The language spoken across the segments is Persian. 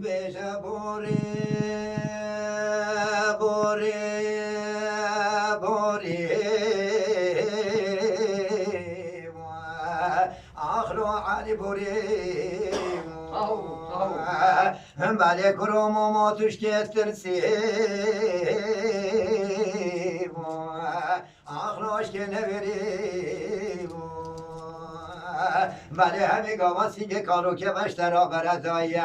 بجا بوری بوری بوری آخلو عالی بوری. بله کرو ماما توش بله همه گاواسی که کارو که بشترا بردایه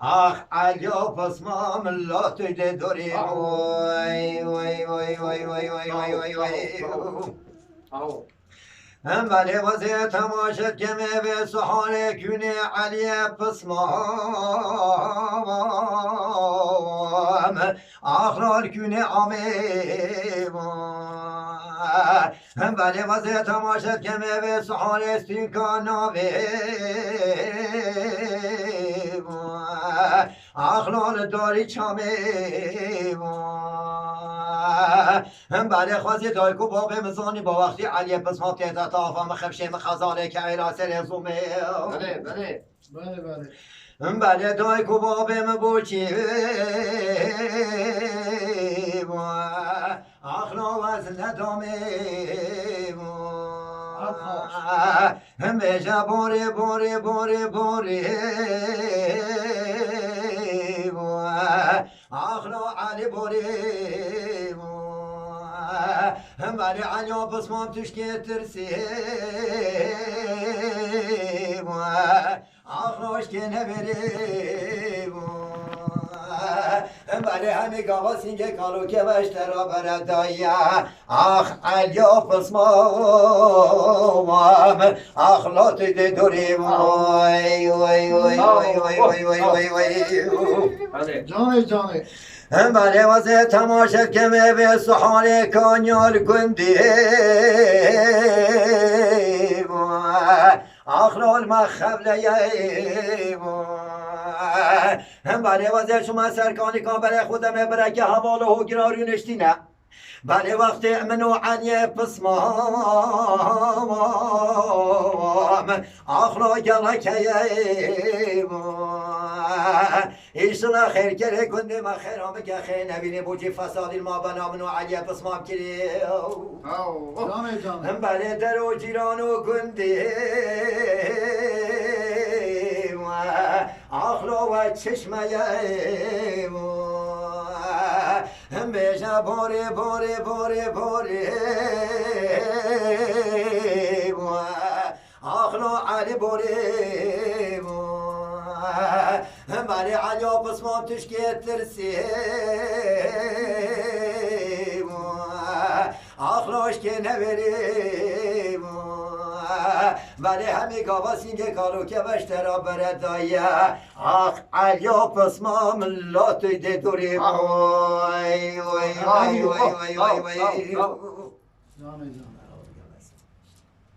آخ علی و پسمام لا توی دوری. وای وای وای وای وای وای وای وای. هم بله وزه تماشت که به سحال کونه علی پسمام. آخرال کونه آمه ولی واسه تماشت که میوه سحال استیکاناوی اخلال داری چامه بله خواستی دایکو باقی مزانی با وقتی علی پس ما تیتا تافم خبشیم خزانه که سر رزومه بله بله. بله بله. بله دایکو باقی مبوچی. دام بجا بوری بوری بوری بوری آخرو علی بوری بری علی و بسمام توش گترسی آخروش که نبری بود بله همه گاوا سینگه کالو که بشترا بردایا آخ علیا پسمام اخلاط ده دوری وای وای وای وای وای وای وای وای وای بله. جانه جانه. هم بله واسه تماشت که می به سحال کانیال کندی اخلال ما خبله هم بله واسه شما سرکانی کان برای خودم برکه حوال و گراری نشتینه بله وقتی من و علی پسمام اخلا گلکه ایشالا خیر کره کنده ما خیر آمه که خیر نبینه بوجی فسادی ما بنا من و علی پسمام کری آهو جانه جانه هم بله در و جیران و گنده çeşmeye Beja bore bore bore bore Ahlo Ali bore Bari Ali opusmam tüşkettirsi Ahlo hoş gene verir ولی همی گاواس این که کاروکه بشترا بردایه آخ علیا پس ما ملاتوی دیدوری وای وای وای وای وای وای.